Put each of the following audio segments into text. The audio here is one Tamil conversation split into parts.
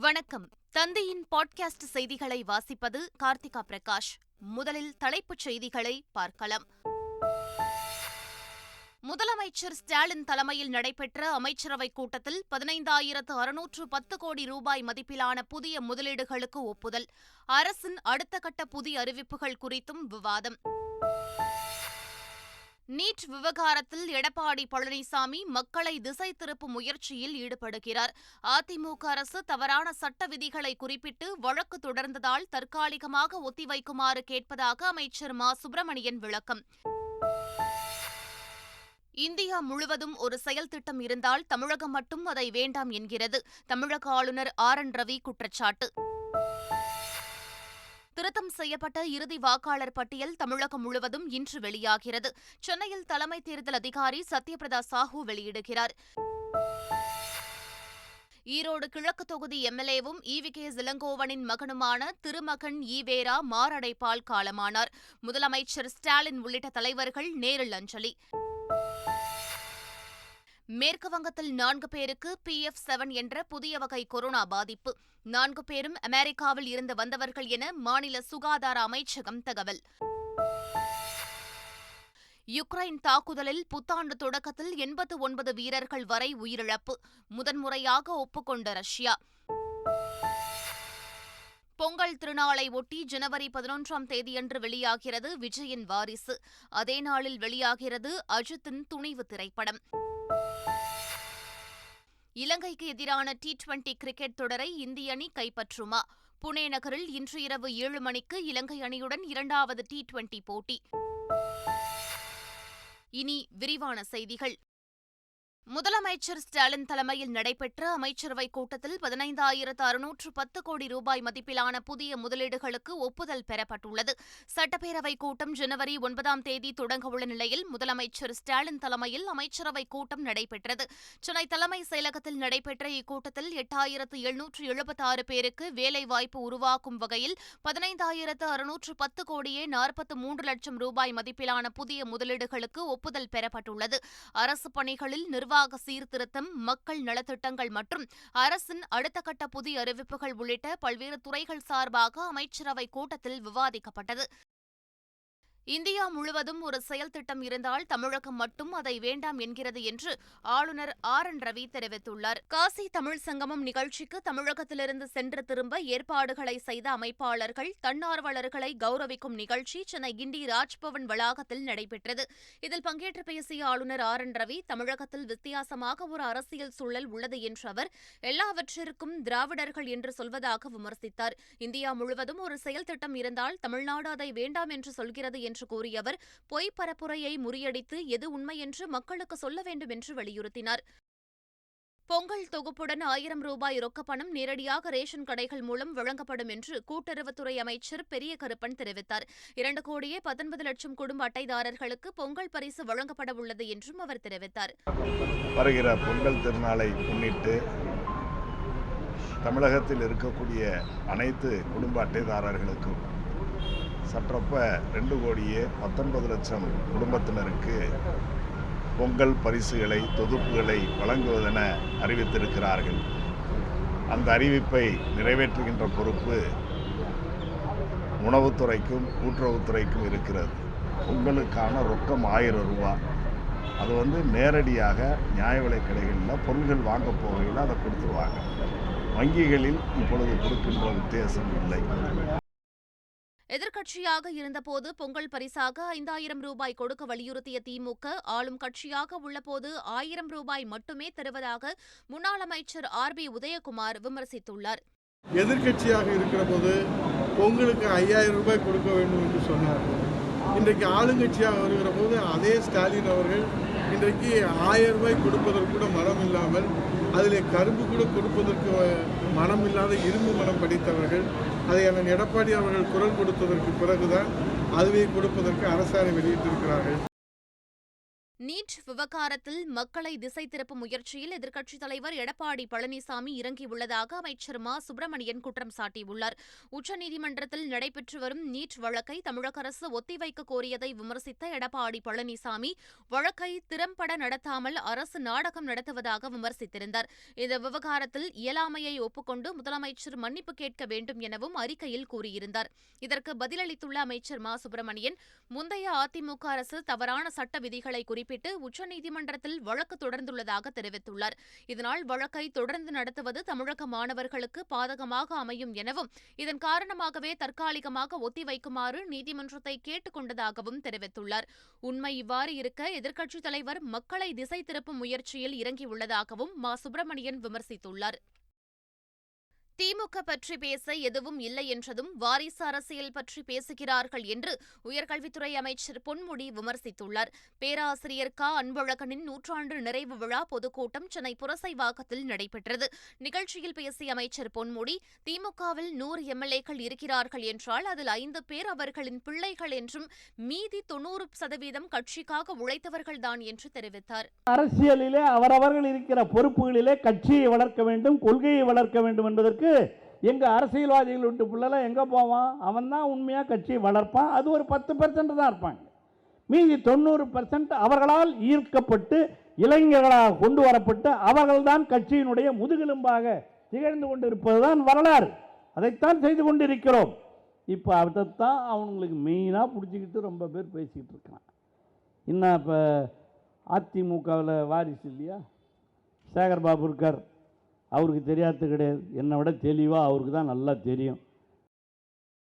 வணக்கம். தந்தையின் பாட்காஸ்ட் செய்திகளை வாசிப்பது கார்த்திகா பிரகாஷ். முதலில் தலைப்புச் செய்திகளை பார்க்கலாம். முதலமைச்சர் ஸ்டாலின் தலைமையில் நடைபெற்ற அமைச்சரவைக் கூட்டத்தில் பதினைந்தாயிரத்து அறுநூற்று பத்து கோடி ரூபாய் மதிப்பிலான புதிய முதலீடுகளுக்கு ஒப்புதல். அரசின் அடுத்த கட்ட புதிய அறிவிப்புகள் குறித்தும் விவாதம். நீட் விவகாரத்தில் எடப்பாடி பழனிசாமி மக்களை திசை திருப்பும் முயற்சியில் ஈடுபடுகிறார். அதிமுக அரசு தவறான சட்ட விதிகளை குறிப்பிட்டு வழக்கு தொடர்ந்ததால் தற்காலிகமாக ஒத்திவைக்குமாறு கேட்பதாக அமைச்சர் மா. சுப்பிரமணியன் விளக்கம். இந்தியா முழுவதும் ஒரு செயல் திட்டம் இருந்தால் தமிழகம் மட்டும் அதை வேண்டாம் என்கிறது. தமிழக ஆளுநர் ஆர். என். ரவி குற்றச்சாட்டு. திருத்தம் செய்யப்பட்ட இறுதி வாக்காளர் பட்டியல் தமிழகம் முழுவதும் இன்று வெளியாகிறது. சென்னையில் தலைமை தேர்தல் அதிகாரி சத்யபிரதா சாஹூ வெளியிடுகிறார். ஈரோடு கிழக்கு தொகுதி எம்எல்ஏவும் ஈவி கே இளங்கோவனின் மகனுமான திருமகன் ஈவேரா மாரடைப்பால் காலமானார். முதலமைச்சர் ஸ்டாலின் உள்ளிட்ட தலைவர்கள் நேரில் அஞ்சலி. மேற்கு வங்கத்தில் நான்கு பேருக்கு பி எஃப் செவன் என்ற புதிய வகை கொரோனா பாதிப்பு. நான்கு பேரும் அமெரிக்காவில் இருந்து வந்தவர்கள் என மாநில சுகாதார அமைச்சகம் தகவல். யுக்ரைன் தாக்குதலில் புத்தாண்டு தொடக்கத்தில் எண்பத்து ஒன்பது வீரர்கள் வரை உயிரிழப்பு. முதன்முறையாக ஒப்புக்கொண்ட ரஷ்யா. பொங்கல் திருநாளை ஒட்டி ஜனவரி பதினொன்றாம் தேதியன்று வெளியாகிறது விஜயின் வாரிசு. அதே நாளில் வெளியாகிறது அஜித்தின் துணிவு திரைப்படம். இலங்கைக்கு எதிரான டி டுவெண்டி கிரிக்கெட் தொடரை இந்திய அணி கைப்பற்றுமா? புனே நகரில் இன்று இரவு ஏழு மணிக்கு இலங்கை அணியுடன் இரண்டாவது டி டுவெண்டி போட்டி. இனி விரிவான செய்திகள். முதலமைச்சர் ஸ்டாலின் தலைமையில் நடைபெற்ற அமைச்சரவைக் கூட்டத்தில் பதினைந்தாயிரத்து அறுநூற்று பத்து கோடி ரூபாய் மதிப்பிலான புதிய முதலீடுகளுக்கு ஒப்புதல் பெறப்பட்டுள்ளது. சட்டப்பேரவைக் கூட்டம் ஜனவரி ஒன்பதாம் தேதி தொடங்கவுள்ள நிலையில் முதலமைச்சர் ஸ்டாலின் தலைமையில் அமைச்சரவைக் கூட்டம் நடைபெற்றது. சென்னை தலைமைச் செயலகத்தில் நடைபெற்ற இக்கூட்டத்தில் எட்டாயிரத்து எழுநூற்று எழுபத்தாறு பேருக்கு வேலைவாய்ப்பு உருவாக்கும் வகையில் பதினைந்தாயிரத்து அறுநூற்று பத்து கோடியே நாற்பத்து மூன்று லட்சம் ரூபாய் மதிப்பிலான புதிய முதலீடுகளுக்கு ஒப்புதல் பெறப்பட்டுள்ளது. அரசு பணிகளில் நிர்வாக நிர்வாக சீர்திருத்தம் மக்கள் நலத்திட்டங்கள் மற்றும் அரசின் அடுத்த கட்ட புதிய அறிவிப்புகள் உள்ளிட்ட பல்வேறு துறைகள் சார்பாக அமைச்சரவை கூட்டத்தில் விவாதிக்கப்பட்டது. இந்தியா முழுவதும் ஒரு செயல் திட்டம் இருந்தால் தமிழகம் மட்டும் அதை வேண்டாம் என்கிறது என்று ஆளுநர் ஆர் என் ரவி தெரிவித்துள்ளார். காசி தமிழ் சங்கமம் நிகழ்ச்சிக்கு தமிழகத்திலிருந்து சென்று திரும்ப ஏற்பாடுகளை செய்த அமைப்பாளர்கள் தன்னார்வலர்களை கௌரவிக்கும் நிகழ்ச்சி சென்னை கிண்டி ராஜ்பவன் வளாகத்தில் நடைபெற்றது. இதில் பங்கேற்று பேசிய ஆளுநர் ஆர் என் ரவி தமிழகத்தில் வித்தியாசமாக ஒரு அரசியல் சூழல் உள்ளது என்ற அவர் எல்லாவற்றிற்கும் திராவிடர்கள் என்று சொல்வதாக விமர்சித்தார். இந்தியா முழுவதும் ஒரு செயல் திட்டம் இருந்தால் தமிழ்நாடு அதை வேண்டாம் என்று சொல்கிறது என்று என்று கூறிய அவர் பொய் பரப்புரையை முறியடித்து எது உண்மை என்று மக்களுக்கு சொல்ல வேண்டும் என்று வலியுறுத்தினார். பொங்கல் தொகுப்புடன் ஆயிரம் ரூபாய் ரொக்கப்பணம் நேரடியாக ரேஷன் கடைகள் மூலம் வழங்கப்படும் என்று கூட்டுறவுத்துறை அமைச்சர் பெரிய கருப்பன் தெரிவித்தார். இரண்டு கோடியே பத்தொன்பது லட்சம் குடும்ப அட்டைதாரர்களுக்கு பொங்கல் பரிசு வழங்கப்பட உள்ளது என்றும் அவர் தெரிவித்தார். வருகிற பொங்கல் திருநாளை முன்னிட்டு தமிழகத்தில் இருக்கக்கூடிய அனைத்து குடும்ப அட்டைதாரர்களுக்கும் சற்றப்ப ரெண்டு கோடியே பத்தொன்பது லட்சம் குடும்பத்தினருக்கு பொங்கல் பரிசுகளை தொகுப்புகளை வழங்குவதென அறிவித்திருக்கிறார்கள். அந்த அறிவிப்பை நிறைவேற்றுகின்ற பொறுப்பு உணவுத்துறைக்கும் கூட்டுறவுத்துறைக்கும் இருக்கிறது. பொங்கலுக்கான ரொக்கம் ஆயிரம் ரூபா. அது வந்து நேரடியாக நியாய விலை கடைகளில் பொருள்கள் வாங்க போகையில் அதை கொடுத்துருவாங்க. வங்கிகளில் இப்பொழுது கொடுக்கின்ற உத்தேசம் இல்லை. எதிர்க்கட்சியாக இருந்தபோது பொங்கல் பரிசாக ஐந்தாயிரம் ரூபாய் கொடுக்க வலியுறுத்திய திமுக ஆளும் கட்சியாக உள்ளபோது ஆயிரம் ரூபாய் மட்டுமே தருவதாக முன்னாள் அமைச்சர் ஆர் பி உதயகுமார் விமர்சித்துள்ளார். எதிர்க்கட்சியாக இருக்கிற போது பொங்கலுக்கு ஐயாயிரம் ரூபாய் கொடுக்க வேண்டும் என்று சொன்னார். இன்றைக்கு ஆளுங்கட்சியாக வருகிற போது அதே ஸ்டாலின் அவர்கள் இன்றைக்கு ஆயிரம் ரூபாய் கொடுப்பதற்கு கூட மனம் இல்லாமல் அதில் கரும்பு கூட கொடுப்பதற்கு மனம் இல்லாத இரும்பு மனம் படித்தவர்கள் அதை அண்ணன் எடப்பாடி அவர்கள் குரல் கொடுத்ததற்கு பிறகுதான் அதுவே கொடுப்பதற்கு அரசாணை வெளியிட்டிருக்கிறார்கள். நீட் விவகாரத்தில் மக்களை திசை திருப்பும் முயற்சியில் எதிர்க்கட்சித் தலைவர் எடப்பாடி பழனிசாமி இறங்கியுள்ளதாக அமைச்சர் மா. சுப்பிரமணியன் குற்றம் சாட்டியுள்ளார். உச்சநீதிமன்றத்தில் நடைபெற்று வரும் நீட் வழக்கை தமிழக அரசு ஒத்திவைக்க கோரியதை விமர்சித்த எடப்பாடி பழனிசாமி வழக்கை திறம்பட நடத்தாமல் அரசு நாடகம் நடத்துவதாக விமர்சித்திருந்தார். இந்த விவகாரத்தில் இயலாமையை ஒப்புக்கொண்டு முதலமைச்சர் மன்னிப்பு கேட்க வேண்டும் எனவும் அறிக்கையில் கூறியிருந்தார். இதற்கு பதிலளித்துள்ள அமைச்சர் மா. சுப்பிரமணியன் முந்தைய அதிமுக அரசு தவறான சட்ட விதிகளை குறிப்பிட்டு உச்சநீதிமன்றத்தில் வழக்கு தொடர்ந்துள்ளதாக தெரிவித்துள்ளார். இதனால் வழக்கை தொடர்ந்து நடத்துவது தமிழக மாணவர்களுக்கு பாதகமாக அமையும் எனவும் இதன் காரணமாகவே தற்காலிகமாக ஒத்திவைக்குமாறு நீதிமன்றத்தை கேட்டுக் கொண்டதாகவும் தெரிவித்துள்ளார். உண்மை இவ்வாறு இருக்க எதிர்க்கட்சித் தலைவர் மக்களை திசை திருப்பும் முயற்சியில் இறங்கியுள்ளதாகவும் மா. சுப்பிரமணியன் விமர்சித்துள்ளார். திமுக பற்றி பேச எதுவும் இல்லை என்றதும் வாரிசு அரசியல் பற்றி பேசுகிறார்கள் என்று உயர்கல்வித்துறை அமைச்சர் பொன்முடி விமர்சித்துள்ளார். பேராசிரியர் க. அன்பழகனின் நூற்றாண்டு நிறைவு விழா பொதுக்கூட்டம் சென்னை புரசைவாக்கத்தில் நடைபெற்றது. நிகழ்ச்சியில் பேசிய அமைச்சர் பொன்முடி திமுகவில் நூறு எம்எல்ஏக்கள் இருக்கிறார்கள் என்றால் அதில் ஐந்து பேர் அவர்களின் பிள்ளைகள் என்றும் மீதி தொன்னூறு சதவீதம் கட்சிக்காக உழைத்தவர்கள்தான் என்று தெரிவித்தார். அரசியலிலே அவரவர்கள் இருக்கிற பொறுப்புகளிலே கட்சியை வளர்க்க வேண்டும் கொள்கையை வளர்க்க வேண்டும் என்பதற்கு எங்கள் அரசியல்வாதிகள் விட்டு பிள்ளைலாம் எங்கே போவான்? அவன் தான் உண்மையாக கட்சியை வளர்ப்பான். அது ஒரு பத்து பர்சன்ட் தான் இருப்பாங்க. மீதி தொண்ணூறு பர்சன்ட் அவர்களால் ஈர்க்கப்பட்டு இளைஞர்களாக கொண்டு வரப்பட்டு அவர்கள்தான் கட்சியினுடைய முதுகெலும்பாக திகழ்ந்து கொண்டிருப்பதுதான் வரலாறு. அதைத்தான் செய்து கொண்டிருக்கிறோம். இப்போ அதைத்தான் அவங்களுக்கு மெயினாக பிடிச்சிக்கிட்டு ரொம்ப பேர் பேசிக்கிட்டு இருக்கான். இன்னும் இப்போ அதிமுகவில் வாரிசு இல்லையா? சேகர்பாபு இருக்கார். அவருக்கு தெரியாதது கிடையாது. என்னை விட தெளிவாக அவருக்கு தான் நல்லா தெரியும்.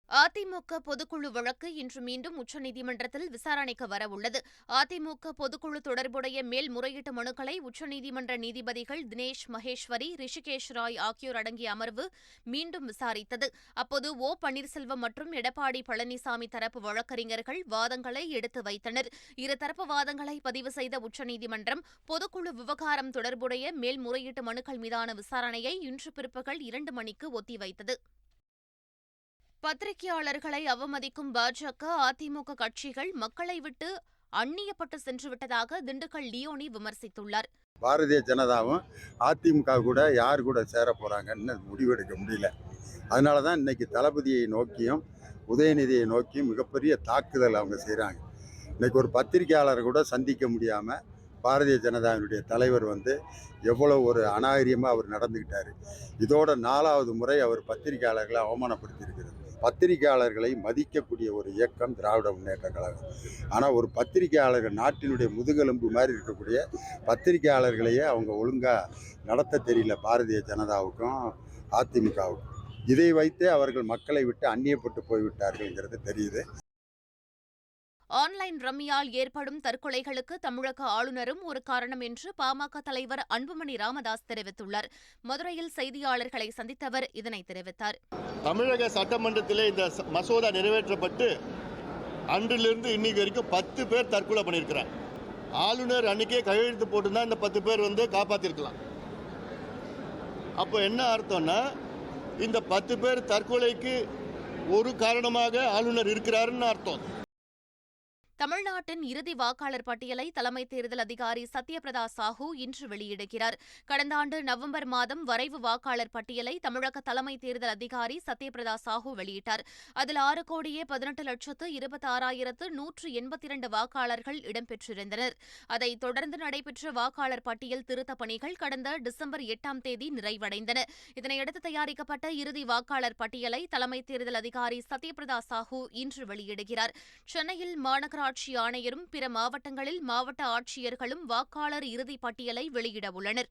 அதிமுக பொதுக்குழு வழக்கு இன்று மீண்டும் உச்சநீதிமன்றத்தில் விசாரணைக்கு வரவுள்ளது. அதிமுக பொதுக்குழு தொடர்புடைய மேல்முறையீட்டு மனுக்களை உச்சநீதிமன்ற நீதிபதிகள் தினேஷ் மகேஸ்வரி ரிஷிகேஷ் ராய் ஆகியோர் அடங்கிய அமர்வு மீண்டும் விசாரித்தது. அப்போது ஓ. பன்னீர்செல்வம் மற்றும் எடப்பாடி பழனிசாமி தரப்பு வழக்கறிஞர்கள் வாதங்களை எடுத்து வைத்தனர். இருதரப்பு வாதங்களை பதிவு செய்த உச்சநீதிமன்றம் பொதுக்குழு விவகாரம் தொடர்புடைய மேல்முறையீட்டு மனுக்கள் மீதான விசாரணையை இன்று பிற்பகல் இரண்டு மணிக்கு ஒத்திவைத்தது. பத்திரிகையாளர்களை அவமதிக்கும் பாஜக அதிமுக கட்சிகள் மக்களை விட்டு அந்நியப்பட்டு சென்றுவிட்டதாக திண்டுக்கல் லியோனி விமர்சித்துள்ளார். பாரதிய ஜனதாவும் அதிமுக கூட யார் கூட சேர போகிறாங்கன்னு முடிவெடுக்க முடியல. அதனால தான் இன்னைக்கு தளபதியை நோக்கியும் உதயநிதியை நோக்கியும் மிகப்பெரிய தாக்குதல் அவங்க செய்கிறாங்க இன்னைக்கு ஒரு பத்திரிகையாளர் கூட சந்திக்க முடியாமல் பாரதிய ஜனதாவினுடைய தலைவர் வந்து எவ்வளோ ஒரு அநாகரியமாக அவர் நடந்துக்கிட்டார். இதோட நாலாவது முறை அவர் பத்திரிகையாளர்களை அவமானப்படுத்தியிருக்கிறார். பத்திரிகையாளர்களை மதிக்கக்கூடிய ஒரு இயக்கம் திராவிட முன்னேற்ற கழகம். ஆனால் ஒரு பத்திரிகையாளர்கள் நாட்டினுடைய முதுகெலும்பு மாதிரி இருக்கக்கூடிய பத்திரிகையாளர்களையே அவங்க ஒழுங்காக நடத்த தெரியல. பாரதிய ஜனதாவுக்கும் அதிமுகவுக்கும். இதை வைத்தே அவர்கள் மக்களை விட்டு அந்நியப்பட்டு போய்விட்டார்கள்ங்கிறது தெரியுது. ஆன்லைன் ரம்மியால் ஏற்படும் தற்கொலைகளுக்கு தமிழக ஆளுநரும் ஒரு காரணம் என்று பாமக தலைவர் அன்புமணி ராமதாஸ் தெரிவித்துள்ளார். மதுரையில் செய்தியாளர்களை சந்தித்தவர் இதனை தெரிவித்தார். தமிழக சட்டமன்றத்திலே இந்த மசோதா நிறைவேற்றப்பட்டு அன்றிலிருந்து இன்னைக்கு வரைக்கும் பத்து பேர் தற்கொலை பண்ணியிருக்கிறாங்க. ஆளுநர் அன்னைக்கே கையெழுத்து போட்டுருந்தா இந்த பத்து பேர் வந்து காப்பாற்றிருக்கலாம் அப்போ என்ன அர்த்தம்னா இந்த பத்து பேர் தற்கொலைக்கு ஒரு காரணமாக ஆளுநர் இருக்கிறாருன்னு அர்த்தம். தமிழ்நாட்டின் இறுதி வாக்காளர் பட்டியலை தலைமை தேர்தல் அதிகாரி சத்யபிரதா சாஹூ இன்று வெளியிடுகிறார். கடந்த ஆண்டு நவம்பர் மாதம் வரைவு வாக்காளர் பட்டியலை தமிழக தலைமை தேர்தல் அதிகாரி சத்யபிரதா சாஹூ வெளியிட்டார். அதில் ஆறு கோடியே பதினெட்டு லட்சத்து இருபத்தாறாயிரத்து நூற்று எண்பத்தி இரண்டு வாக்காளர்கள் இடம்பெற்றிருந்தனர். அதைத் தொடர்ந்து நடைபெற்ற வாக்காளர் பட்டியல் திருத்தப் பணிகள் கடந்த டிசம்பர் எட்டாம் தேதி நிறைவடைந்தன. இதனையடுத்து தயாரிக்கப்பட்ட இறுதி வாக்காளர் பட்டியலை தலைமை தேர்தல் அதிகாரி சத்யபிரதா சாஹூ இன்று வெளியிடுகிறார். சென்னையில் மாநகராட்சி ஆணையரும் பிற மாவட்டங்களில் மாவட்ட ஆட்சியர்களும் வாக்காளர் இறுதிப் பட்டியலை வெளியிடவுள்ளனர்.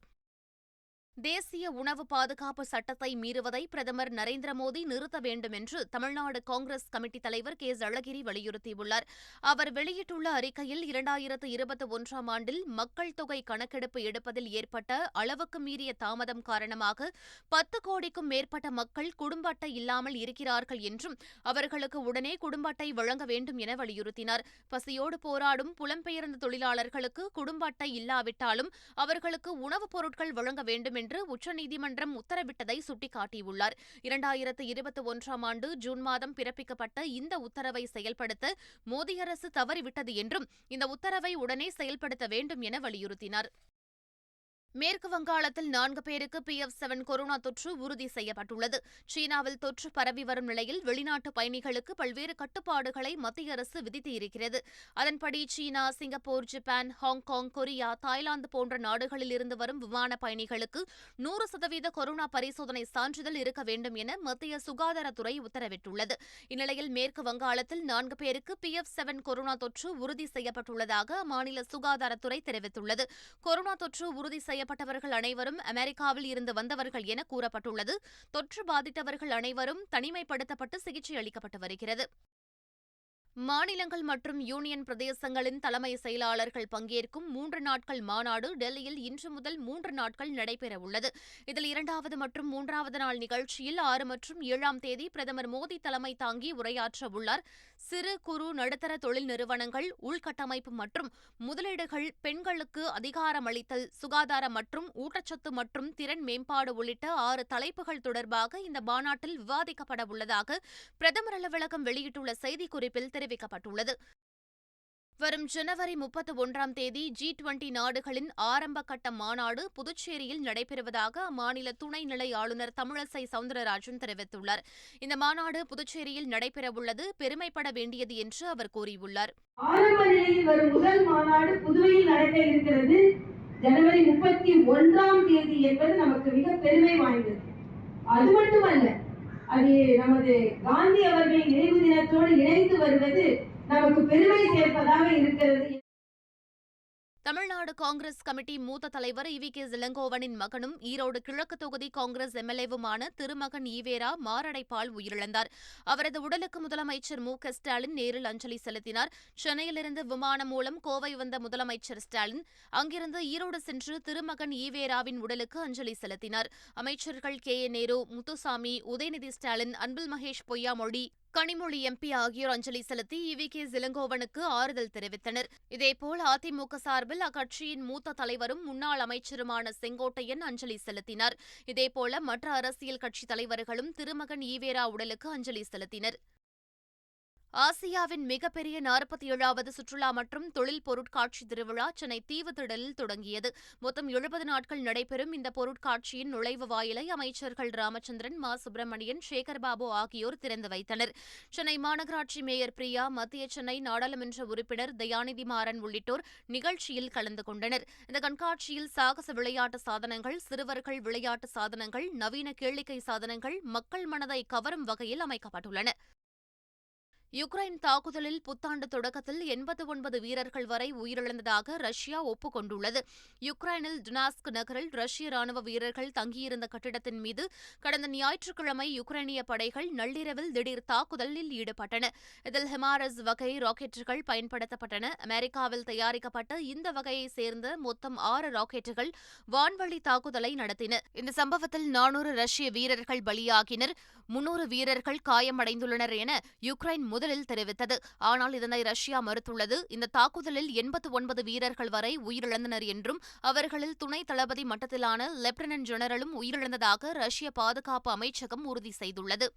தேசிய உணவு பாதுகாப்பு சட்டத்தை மீறுவதை பிரதமர் நரேந்திர மோடி நிறுத்த வேண்டும் என்று தமிழ்நாடு காங்கிரஸ் கமிட்டி தலைவர் கே. அழகிரி வலியுறுத்தியுள்ளார். அவர் வெளியிட்டுள்ள அறிக்கையில் இரண்டாயிரத்து இருபத்தி ஒன்றாம் ஆண்டில் மக்கள் தொகை கணக்கெடுப்பு எடுப்பதில் ஏற்பட்ட அளவுக்கு மீறிய தாமதம் காரணமாக பத்து கோடிக்கும் மேற்பட்ட மக்கள் குடும்ப அட்டை இல்லாமல் இருக்கிறார்கள் என்றும் அவர்களுக்கு உடனே குடும்ப அட்டை வழங்க வேண்டும் என வலியுறுத்தினார். பசியோடு போராடும் புலம்பெயர்ந்த தொழிலாளர்களுக்கு குடும்ப அட்டை இல்லாவிட்டாலும் அவர்களுக்கு உணவுப் பொருட்கள் வழங்க வேண்டும் என்று உச்சநீதிமன்றம் உத்தரவிட்டதை சுட்டிக்காட்டியுள்ளார். இரண்டாயிரத்து இருபத்தி ஒன்றாம் ஆண்டு ஜூன் மாதம் பிறப்பிக்கப்பட்ட இந்த உத்தரவை செயல்படுத்த மோடி அரசு தவறிவிட்டது என்றும் இந்த உத்தரவை உடனே செயல்படுத்த வேண்டும் என வலியுறுத்தினார். மேற்கு வங்காளத்தில் நான்கு பேருக்கு பி எஃப் செவன் கொரோனா தொற்று உறுதி செய்யப்பட்டுள்ளது. சீனாவில் தொற்று பரவி வரும் நிலையில் வெளிநாட்டு பயணிகளுக்கு பல்வேறு கட்டுப்பாடுகளை மத்திய அரசு விதித்து இருக்கிறது அதன்படி China Singapore Japan Hong Kong Korea Thailand போன்ற நாடுகளில் இருந்து வரும் விமான பயணிகளுக்கு நூறு சதவீத கொரோனா பரிசோதனை சான்றிதழ் இருக்க வேண்டும் என மத்திய சுகாதாரத்துறை உத்தரவிட்டுள்ளது. இந்நிலையில் மேற்கு வங்காளத்தில் நான்கு பேருக்கு பி எஃப் செவன் கொரோனா தொற்று உறுதி செய்யப்பட்டுள்ளதாக அம்மாநில சுகாதாரத்துறை தெரிவித்துள்ளது. கொரோனா தொற்று உறுதி செய்ய செய்யப்பட்டவர்கள் அனைவரும் அமெரிக்காவில் இருந்து வந்தவர்கள் என கூறப்பட்டுள்ளது. தொற்று பாதித்தவர்கள் அனைவரும் தனிமைப்படுத்தப்பட்டு சிகிச்சை அளிக்கப்பட்டு வருகிறது. மாநிலங்கள் மற்றும் யூனியன் பிரதேசங்களின் தலைமை செயலாளர்கள் பங்கேற்கும் மூன்று நாட்கள் மாநாடு டெல்லியில் இன்று முதல் மூன்று நாட்கள் நடைபெறவுள்ளது. இதில் இரண்டாவது மற்றும் மூன்றாவது நாள் நிகழ்ச்சியில் ஆறு மற்றும் ஏழாம் தேதி பிரதமர் மோடி தலைமை தாங்கி உரையாற்ற உள்ளார். சிறு குறு நடுத்தர தொழில் நிறுவனங்கள் உள்கட்டமைப்பு மற்றும் முதலீடுகள் பெண்களுக்கு அதிகாரமளித்தல் சுகாதாரம் மற்றும் ஊட்டச்சத்து மற்றும் திறன் மேம்பாடு உள்ளிட்ட ஆறு தலைப்புகள் தொடர்பாக இந்த மாநாட்டில் விவாதிக்கப்பட உள்ளதாக பிரதமர் அலுவலகம் வெளியிட்டுள்ள செய்திக்குறிப்பில் தெரிவிக்கப்பட்டுள்ளது வரும் ஜனவரி முப்பத்தி ஒன்றாம் தேதி ஜி டுவெண்டி நாடுகளின் ஆரம்ப கட்ட மாநாடு புதுச்சேரியில் நடைபெறுவதாக அம்மாநில துணைநிலை ஆளுநர் தமிழிசை சவுந்தரராஜன் தெரிவித்துள்ளார். இந்த மாநாடு புதுச்சேரியில் நடைபெறவுள்ளது பெருமைப்பட வேண்டியது என்று அவர் கூறியுள்ளார். ஆரம்ப நிலையில் வரும் முதல் மாநாடு புதுவையில் நடைபெற இருக்கிறது. ஜனவரி முப்பத்தி ஒன்றாம் தேதி என்பது நமக்கு மிக பெருமை வாய்ந்தது. அது மட்டுமல்ல அது நமது காந்தி அவர்களின் நினைவு தினத்தோடு இணைந்து வருவது நமக்கு பெருமை சேர்ப்பதாக இருக்கிறது தமிழ்நாடு காங்கிரஸ் கமிட்டி மூத்த தலைவர் இவி கே இளங்கோவனின் மகனும் ஈரோடு கிழக்கு தொகுதி காங்கிரஸ் எம்எல்ஏவுமான திருமகன் ஈவேரா மாரடைப்பால் உயிரிழந்தார். அவரது உடலுக்கு முதலமைச்சர் மு க ஸ்டாலின் நேரில் அஞ்சலி செலுத்தினார். சென்னையிலிருந்து விமானம் மூலம் கோவை வந்த முதலமைச்சர் ஸ்டாலின் அங்கிருந்து ஈரோடு சென்று திருமகன் ஈவேராவின் உடலுக்கு அஞ்சலி செலுத்தினார். அமைச்சர்கள் K A Nehru Muthusamy Udhayanidhi Stalin Anbil Mahesh Poyyamozhi Kanimozhi MP ஆகியோர் அஞ்சலி செலுத்தி இவி கே இளங்கோவனுக்கு ஆறுதல் தெரிவித்தனர். இதேபோல் அதிமுக சார்பில் அக்கட்சியின் மூத்த தலைவரும் முன்னாள் அமைச்சருமான செங்கோட்டையன் அஞ்சலி செலுத்தினார். இதேபோல மற்ற அரசியல் கட்சித் தலைவர்களும் திருமகன் ஈவேரா உடலுக்கு அஞ்சலி செலுத்தினர். ஆசியாவின் மிகப்பெரிய நாற்பத்தி ஏழாவது சுற்றுலா மற்றும் தொழில் பொருட்காட்சி திருவிழா சென்னை தீவுத்திடலில் தொடங்கியது. மொத்தம் எழுபது நாட்கள் நடைபெறும் இந்த பொருட்காட்சியின் நுழைவு வாயிலை அமைச்சர்கள் ராமச்சந்திரன் மா. சுப்பிரமணியன் சேகர்பாபு ஆகியோர் திறந்து வைத்தனர். சென்னை மாநகராட்சி மேயர் பிரியா மத்திய சென்னை நாடாளுமன்ற உறுப்பினர் தயாநிதி மாறன் உள்ளிட்டோர் நிகழ்ச்சியில் கலந்து கொண்டனர். இந்த கண்காட்சியில் சாகச விளையாட்டு சாதனங்கள் சிறுவர்கள் விளையாட்டு சாதனங்கள் நவீன கேளிக்கை சாதனங்கள் மக்கள் மனதை கவரும் வகையில் அமைக்கப்பட்டுள்ளன. யுக்ரைன் தாக்குதலில் புத்தாண்டு தொடக்கத்தில் எண்பத்து ஒன்பது வீரர்கள் வரை உயிரிழந்ததாக ரஷ்யா ஒப்புக்கொண்டுள்ளது. யுக்ரைனில் டுனாஸ்க் நகரில் ரஷ்ய ராணுவ வீரர்கள் தங்கியிருந்த கட்டிடத்தின் மீது கடந்த ஞாயிற்றுக்கிழமை யுக்ரைனிய படைகள் நள்ளிரவில் திடீர் தாக்குதலில் ஈடுபட்டன. இதில் ஹிமாரஸ் வகை ராக்கெட்டுகள் பயன்படுத்தப்பட்டன. அமெரிக்காவில் தயாரிக்கப்பட்ட இந்த வகையைச் சேர்ந்த மொத்தம் ஆறு ராக்கெட்டுகள் வான்வழி தாக்குதலை நடத்தின. இந்த சம்பவத்தில் நானூறு ரஷ்ய வீரர்கள் பலியாகினர். முன்னூறு வீரர்கள் காயமடைந்துள்ளனர் என யுக்ரைன் முதலில் தெரிவித்தது. ஆனால் இதனை ரஷ்யா மறுத்துள்ளது. இந்த தாக்குதலில் எண்பத்து ஒன்பது வீரர்கள் வரை உயிரிழந்தனர் என்றும் அவர்களில் துணை தளபதி மட்டத்திலான லெப்டினன்ட் ஜெனரலும் உயிரிழந்ததாக ரஷ்ய பாதுகாப்பு அமைச்சகம் உறுதி செய்துள்ளது.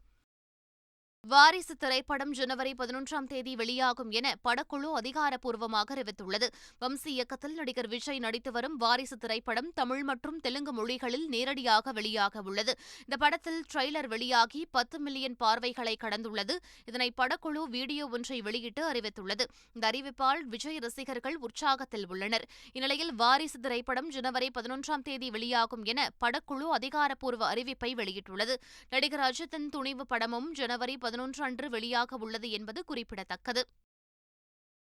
வாரிசு திரைப்படம் ஜனவரி பதினொன்றாம் தேதி வெளியாகும் என படக்குழு அதிகாரப்பூர்வமாக அறிவித்துள்ளது. வம்சி இயக்கத்தில் நடிகர் விஜய் நடித்து வரும் வாரிசு திரைப்படம் தமிழ் மற்றும் தெலுங்கு மொழிகளில் நேரடியாக வெளியாக உள்ளது. இந்த படத்தில் ட்ரெய்லர் வெளியாகி பத்து மில்லியன் பார்வைகளை கடந்துள்ளது. இதனை படக்குழு வீடியோ ஒன்றை வெளியிட்டு அறிவித்துள்ளது. இந்த அறிவிப்பால் விஜய் ரசிகர்கள் உற்சாகத்தில் உள்ளனர். இந்நிலையில் வாரிசு திரைப்படம் ஜனவரி பதினொன்றாம் தேதி வெளியாகும் என படக்குழு அதிகாரப்பூர்வ அறிவிப்பை வெளியிட்டுள்ளது. நடிகர் அஜித்தின் துணிவு படமும் ஜனவரி பதினொன்று அன்று வெளியாக உள்ளது என்பது குறிப்பிடத்தக்கது.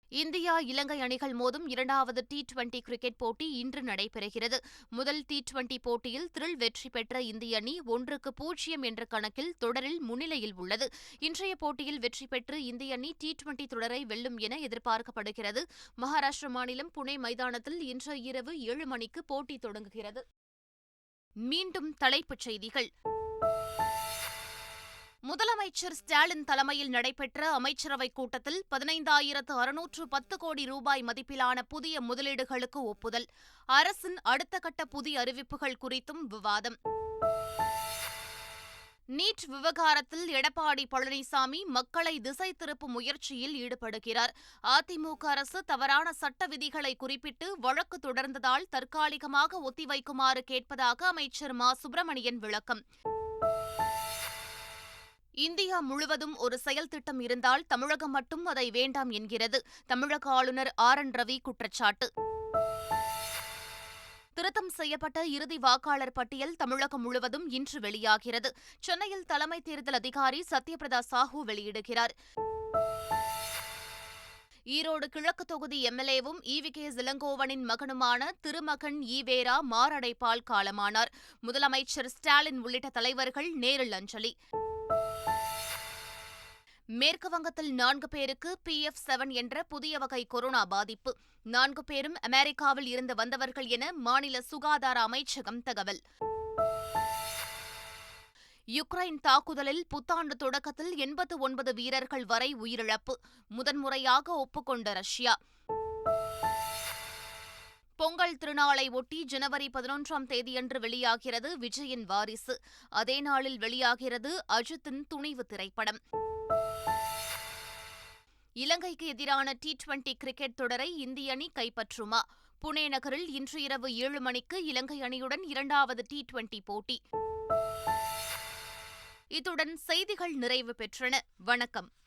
இந்தியா இலங்கை அணிகள் மோதும் இரண்டாவது டி டுவெண்டி கிரிக்கெட் போட்டி இன்று நடைபெறுகிறது. முதல் டி டுவெண்டி போட்டியில் த்ரில் வெற்றி பெற்ற இந்திய அணி ஒன்றுக்கு பூஜ்ஜியம் என்ற கணக்கில் தொடரில் முன்னிலையில் உள்ளது. இன்றைய போட்டியில் வெற்றி பெற்று இந்திய அணி டி டுவெண்டி தொடரை வெல்லும் என எதிர்பார்க்கப்படுகிறது. மகாராஷ்டிர மாநிலம் புனே மைதானத்தில் இன்று இரவு ஏழு மணிக்கு போட்டி தொடங்குகிறது. மீண்டும் தலைப்புச் செய்திகள். முதலமைச்சர் ஸ்டாலின் தலைமையில் நடைபெற்ற அமைச்சரவைக் கூட்டத்தில் பதினைந்தாயிரத்து அறுநூற்று பத்து கோடி ரூபாய் மதிப்பிலான புதிய முதலீடுகளுக்கு ஒப்புதல். அரசின் அடுத்த கட்ட புதிய அறிவிப்புகள் குறித்தும் விவாதம். நீட் விவகாரத்தில் எடப்பாடி பழனிசாமி மக்களை திசை திருப்பும் முயற்சியில் ஈடுபடுகிறார். அதிமுக அரசு தவறான சட்ட விதிகளை குறிப்பிட்டு வழக்கு தொடர்ந்ததால் தற்காலிகமாக ஒத்திவைக்குமாறு கேட்பதாக அமைச்சர் மா. சுப்பிரமணியன் விளக்கம். இந்தியா முழுவதும் ஒரு செயல் திட்டம் இருந்தால் தமிழகம் மட்டும் அதை வேண்டாம் என்கிறது தமிழக ஆளுநர் ஆர் என் ரவி குற்றச்சாட்டு. திருத்தம் செய்யப்பட்ட இறுதி வாக்காளர் பட்டியல் தமிழகம் முழுவதும் இன்று வெளியாகிறது. சென்னையில் தலைமை தேர்தல் அதிகாரி சத்யபிரதா சாஹூ வெளியிடுகிறார். ஈரோடு கிழக்கு தொகுதி எம்எல்ஏவும் ஈவி கே இளங்கோவனின் மகனுமான திருமகன் ஈவேரா மாரடைப்பால் காலமானார். முதலமைச்சர் ஸ்டாலின் உள்ளிட்ட தலைவர்கள் நேரில் அஞ்சலி. மேற்கு வங்கத்தில் நான்கு பேருக்கு பி எஃப் செவன் என்ற புதிய வகை கொரோனா பாதிப்பு. நான்கு பேரும் அமெரிக்காவில் இருந்து வந்தவர்கள் என மாநில சுகாதார அமைச்சகம் தகவல். யுக்ரைன் தாக்குதலில் புத்தாண்டு தொடக்கத்தில் எண்பத்து ஒன்பது வீரர்கள் வரை உயிரிழப்பு. முதன்முறையாக ஒப்புக்கொண்ட ரஷ்யா. பொங்கல் திருநாளை ஒட்டி ஜனவரி பதினொன்றாம் தேதியன்று வெளியாகிறது விஜயின் வாரிசு. அதே நாளில் வெளியாகிறது அஜித்தின் துணிவு திரைப்படம். இலங்கைக்கு எதிரான டி டுவெண்டி கிரிக்கெட் தொடரை இந்திய அணி கைப்பற்றுமா? புனே நகரில் இன்று இரவு ஏழு மணிக்கு இலங்கை அணியுடன் இரண்டாவது டி டுவெண்டி போட்டி. இத்துடன் செய்திகள் நிறைவு பெற்றன. வணக்கம்.